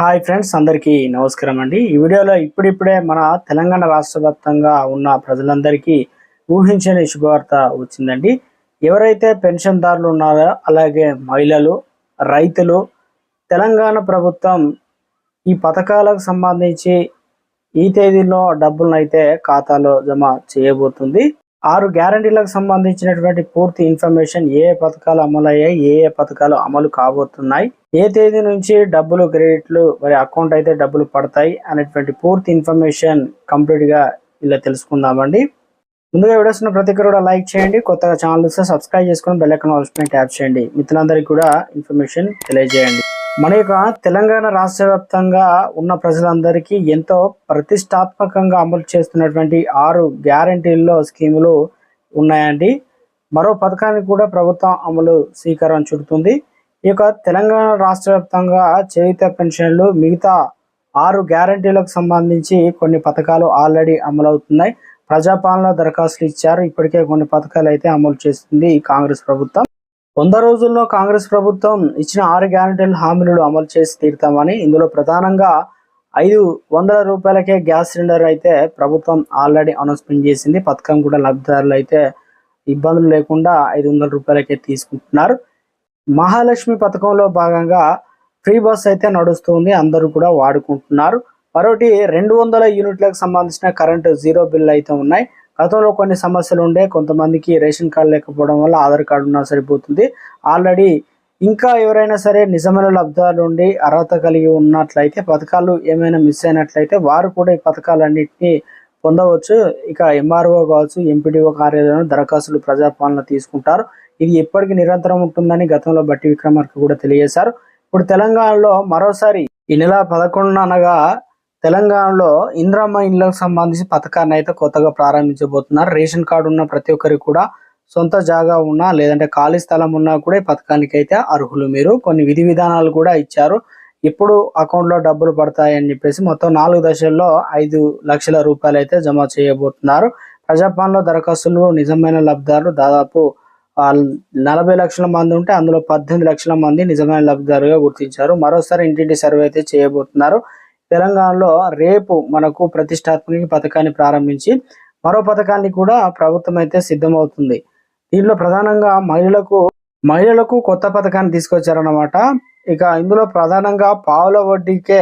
Hi friends అందరికీ నమస్కారం అండి. ఈ వీడియోలో ఇప్పుడిప్పుడే మన తెలంగాణ రాష్ట్ర వ్యాప్తంగా ఉన్న ప్రజలందరికీ ఊహించని శుభవార్త వచ్చిందండి. ఎవరైతే పెన్షన్దారులు ఉన్నారో అలాగే మహిళలు రైతులు తెలంగాణ ప్రభుత్వం ఈ పథకాలకు సంబంధించి ఈ తేదీలో డబ్బులను అయితే ఖాతాలో జమ చేయబోతుంది. ఆరు గ్యారంటీలకు సంబంధించినటువంటి పూర్తి ఇన్ఫర్మేషన్ ఏ ఏ పథకాలు అమలయ్యాయి ఏ ఏ పథకాలు అమలు కాబోతున్నాయి ఏ తేదీ నుంచి డబ్బులు క్రెడిట్లు మరి అకౌంట్ అయితే డబ్బులు పడతాయి అనేటువంటి పూర్తి ఇన్ఫర్మేషన్ కంప్లీట్గా ఇలా తెలుసుకుందామండి. ముందుగా వీడియోస్ ప్రతి ఒక్కరు కూడా లైక్ చేయండి కొత్తగా ఛానల్ సబ్స్క్రైబ్ చేసుకొని బెల్ ఐకాన్ పైన ట్యాప్ చేయండి. మిత్రులందరికీ కూడా ఇన్ఫర్మేషన్ తెలియజేయండి. మన యొక్క తెలంగాణ రాష్ట్ర వ్యాప్తంగా ఉన్న ప్రజలందరికీ ఎంతో ప్రతిష్టాత్మకంగా అమలు చేస్తున్నటువంటి ఆరు గ్యారంటీల్లో స్కీములు ఉన్నాయండి. మరో పథకానికి కూడా ప్రభుత్వం అమలు స్వీకారం చుడుతుంది. ఈ యొక్క తెలంగాణ రాష్ట్ర వ్యాప్తంగా చేయుత పెన్షన్లు మిగతా ఆరు గ్యారంటీలకు సంబంధించి కొన్ని పథకాలు ఆల్రెడీ అమలవుతున్నాయి. ప్రజాపాలన దరఖాస్తులు ఇచ్చారు. ఇప్పటికే కొన్ని పథకాలు అయితే అమలు చేస్తుంది కాంగ్రెస్ ప్రభుత్వం. వంద రోజుల్లో కాంగ్రెస్ ప్రభుత్వం ఇచ్చిన ఆరు గ్యారంటీల హామీలను అమలు చేసి తీరుతామని ఇందులో ప్రధానంగా ఐదు వందల రూపాయలకే గ్యాస్ సిలిండర్ అయితే ప్రభుత్వం ఆల్రెడీ అనౌన్స్మెంట్ చేసింది. పథకం కూడా లబ్ధిదారులు అయితే ఇబ్బందులు లేకుండా ఐదు వందల రూపాయలకే తీసుకుంటున్నారు. మహాలక్ష్మి పథకంలో భాగంగా ఫ్రీ బస్ అయితే నడుస్తుంది అందరూ కూడా వాడుకుంటున్నారు. మరొకటి రెండు వందల యూనిట్లకు సంబంధించిన కరెంటు జీరో బిల్ అయితే ఉన్నాయి. గతంలో కొన్ని సమస్యలు ఉండే కొంతమందికి రేషన్ కార్డు లేకపోవడం వల్ల ఆధార్ కార్డు ఉన్నా సరిపోతుంది. ఆల్రెడీ ఇంకా ఎవరైనా సరే నిజమైన లబ్ధాలు ఉండి అర్హత కలిగి ఉన్నట్లయితే పథకాలు ఏమైనా మిస్ అయినట్లయితే వారు కూడా ఈ పథకాలన్నింటినీ పొందవచ్చు. ఇక ఎంఆర్ఓ కావచ్చు ఎంపీడీఓ కార్యాలయంలో దరఖాస్తులు ప్రజాపాలన తీసుకుంటారు. ఇది ఎప్పటికీ నిరంతరం ఉంటుందని గతంలో బట్టి విక్రమార్క కూడా తెలియజేశారు. ఇప్పుడు తెలంగాణలో మరోసారి ఈ నెల పదకొండున అనగా తెలంగాణలో ఇంద్రమ్మ ఇండ్లకు సంబంధించి పథకాన్ని అయితే కొత్తగా ప్రారంభించబోతున్నారు. రేషన్ కార్డు ఉన్న ప్రతి ఒక్కరికి కూడా సొంత జాగా ఉన్నా లేదంటే ఖాళీ స్థలం ఉన్నా కూడా ఈ పథకానికి అయితే అర్హులు మీరు. కొన్ని విధి విధానాలు కూడా ఇచ్చారు. ఇప్పుడు అకౌంట్లో డబ్బులు పడతాయని చెప్పేసి మొత్తం నాలుగు దశల్లో ఐదు లక్షల రూపాయలు అయితే జమ చేయబోతున్నారు. ప్రజాపాలనలో దరఖాస్తులు నిజమైన లబ్ధిదారులు దాదాపు నలభై లక్షల మంది ఉంటే అందులో పద్దెనిమిది లక్షల మంది నిజమైన లబ్ధిదారుగా గుర్తించారు. మరోసారి ఇంటింటి సర్వే అయితే చేయబోతున్నారు. తెలంగాణలో రేపు మనకు ప్రతిష్టాత్మక పథకాన్ని ప్రారంభించి మరో పథకాన్ని కూడా ప్రభుత్వం అయితే సిద్ధమవుతుంది. దీనిలో ప్రధానంగా మహిళలకు మహిళలకు కొత్త పథకాన్ని తీసుకొచ్చారన్నమాట. ఇక ఇందులో ప్రధానంగా పావుల వడ్డీకే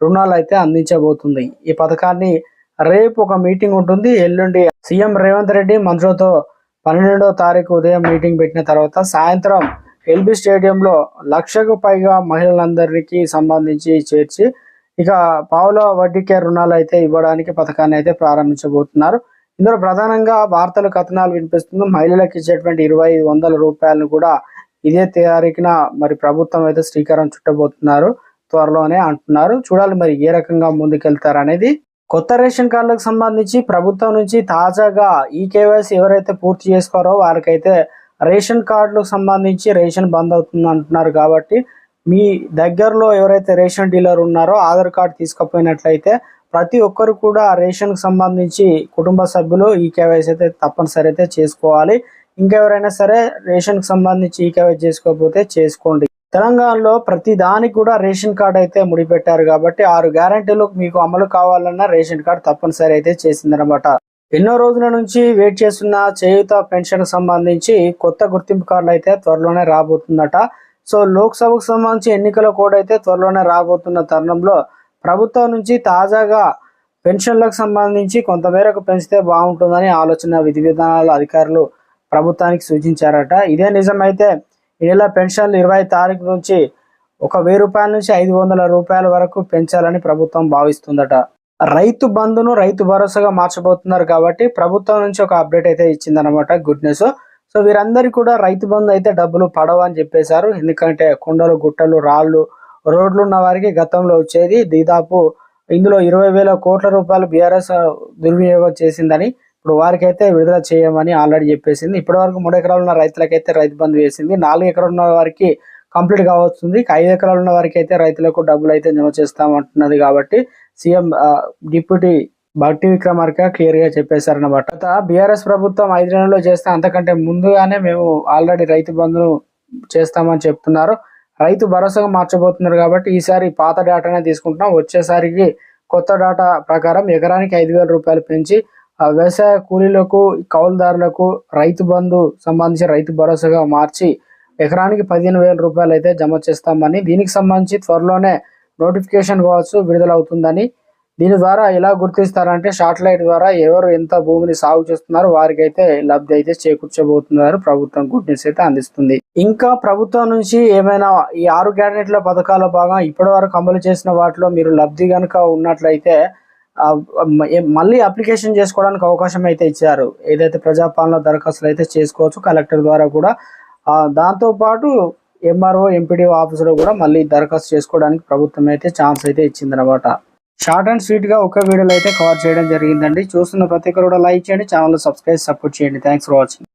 రుణాలు అయితే అందించబోతుంది. ఈ పథకాన్ని రేపు ఒక మీటింగ్ ఉంటుంది. ఎల్లుండి సీఎం రేవంత్ రెడ్డి మంత్రులతో పన్నెండో తారీఖు ఉదయం మీటింగ్ పెట్టిన తర్వాత సాయంత్రం ఎల్బీ స్టేడియంలో లక్షకు పైగా మహిళలందరికీ సంబంధించి చేర్చి ఇక పావుల వడ్డీకే రుణాలు అయితే ఇవ్వడానికి పథకాన్ని అయితే ప్రారంభించబోతున్నారు. ఇందులో ప్రధానంగా వార్తలు కథనాలు వినిపిస్తుంది. మహిళలకు ఇచ్చేటువంటి ఇరవై ఐదు వందల రూపాయలను కూడా ఇదే తారీఖున మరి ప్రభుత్వం అయితే శ్రీకారం చుట్టబోతున్నారు. త్వరలోనే అంటున్నారు. చూడాలి మరి ఏ రకంగా ముందుకెళ్తారు అనేది కొత్త రేషన్ కార్డులకు సంబంధించి ప్రభుత్వం నుంచి తాజాగా ఈ కేవైసీ ఎవరైతే పూర్తి చేసుకోరో వారికైతే రేషన్ కార్డులకు సంబంధించి రేషన్ బంద్ అవుతుంది అంటున్నారు కాబట్టి మీ దగ్గరలో ఎవరైతే రేషన్ డీలర్ ఉన్నారో ఆధార్ కార్డు తీసుకుపోయినట్లయితే ప్రతి ఒక్కరు కూడా రేషన్కి సంబంధించి కుటుంబ సభ్యులు ఈ కేవైసీ అయితే తప్పనిసరి అయితే చేసుకోవాలి. ఇంకెవరైనా సరే రేషన్కి సంబంధించి ఈ కేవైసీ చేసుకోకపోతే చేసుకోండి. తెలంగాణలో ప్రతి దానికి కూడా రేషన్ కార్డు అయితే ముడిపెట్టారు కాబట్టి ఆరు గ్యారంటీలు మీకు అమలు కావాలన్నా రేషన్ కార్డు తప్పనిసరి అయితే చేసిందనమాట ఎన్నో రోజుల నుంచి వెయిట్ చేస్తున్న చేయుత పెన్షన్ సంబంధించి కొత్త గుర్తింపు కార్డులు అయితే త్వరలోనే రాబోతుందట. సో లోక్సభకు సంబంధించి ఎన్నికల కోడ్ అయితే త్వరలోనే రాబోతున్న తరుణంలో ప్రభుత్వం నుంచి తాజాగా పెన్షన్లకు సంబంధించి కొంతమేరకు పెంచితే బాగుంటుందని ఆలోచన విధి విధానాల అధికారులు ప్రభుత్వానికి సూచించారట. ఇదే నిజమైతే ఈ నెల పెన్షన్లు ఇరవై తారీఖు నుంచి ఒక వెయ్యి రూపాయల నుంచి ఐదు వందల రూపాయల వరకు పెంచాలని ప్రభుత్వం భావిస్తుందట. రైతు బంధును రైతు భరోసాగా మార్చబోతున్నారు కాబట్టి ప్రభుత్వం నుంచి ఒక అప్డేట్ అయితే ఇచ్చిందనమాట గుడ్ న్యూస్. సో వీరందరికీ కూడా రైతు బంధు అయితే డబ్బులు పడవని చెప్పేశారు. ఎందుకంటే కొండలు గుట్టలు రాళ్ళు రోడ్లు ఉన్న వారికి గతంలో వచ్చేది దాదాపు ఇందులో ఇరవై వేల కోట్ల రూపాయలు బీఆర్ఎస్ దుర్వినియోగం చేసిందని ఇప్పుడు వారికైతే విడుదల చేయమని ఆల్రెడీ చెప్పేసింది. ఇప్పటి వరకు మూడు ఎకరాలు ఉన్న రైతులకైతే రైతు బంధు వేసింది. నాలుగు ఎకరాలు ఉన్న వారికి కంప్లీట్ కావస్తుంది ఐదు ఎకరాలు ఉన్న వారికి అయితే రైతులకు డబ్బులు అయితే జమ చేస్తామంటున్నది కాబట్టి సీఎం డిప్యూటీ భక్తి విక్రమార్క క్లియర్గా చెప్పేశారన్నమాట. గత బీఆర్ఎస్ ప్రభుత్వం ఐదు నెలల్లో చేస్తే అంతకంటే ముందుగానే మేము ఆల్రెడీ రైతు బంధును చేస్తామని చెప్తున్నారు. రైతు భరోసాగా మార్చబోతున్నారు కాబట్టి ఈసారి పాత డేటానే తీసుకుంటున్నాం. వచ్చేసరికి కొత్త డేటా ప్రకారం ఎకరానికి ఐదు వేల రూపాయలు పెంచి ఆ వ్యవసాయ కూలీలకు కౌలుదారులకు రైతు బంధు సంబంధించి రైతు భరోసాగా మార్చి ఎకరానికి పదిహేను వేల రూపాయలు అయితే జమ చేస్తామని దీనికి సంబంధించి త్వరలోనే నోటిఫికేషన్ కావచ్చు విడుదలవుతుందని దీని ద్వారా ఎలా గుర్తిస్తారంటే శాటిలైట్ ద్వారా ఎవరు ఎంత భూమిని సాగు చేస్తున్నారో వారికైతే లబ్ధి అయితే చేకూర్చబోతున్నారు. ప్రభుత్వం గుడ్ న్యూస్ అయితే అందిస్తుంది. ఇంకా ప్రభుత్వం నుంచి ఏమైనా ఈ ఆరు క్యాబినెట్ల పథకాల భాగం ఇప్పటి వరకు అమలు చేసిన వాటిలో మీరు లబ్ధి కనుక ఉన్నట్లయితే మళ్ళీ అప్లికేషన్ చేసుకోవడానికి అవకాశం అయితే ఇచ్చారు. ఏదైతే ప్రజాపాలన దరఖాస్తులు అయితే చేసుకోవచ్చు కలెక్టర్ ద్వారా కూడా. దాంతోపాటు దాంతో పాటు ఎంఆర్ఓ ఎంపీడీఓ ఆఫీసులో కూడా మళ్ళీ దరఖాస్తు చేసుకోవడానికి ప్రభుత్వం అయితే ఛాన్స్ అయితే ఇచ్చిందనమాట షార్ట్ అండ్ స్వీట్గా ఒక వీడియోలో అయితే కవర్ చేయడం జరిగిందండి. చూస్తున్న ప్రతి ఒక్కరు కూడా లైక్ చేయండి ఛానల్ సబ్స్క్రైబ్ సపోర్ట్ చేయండి. Thanks for watching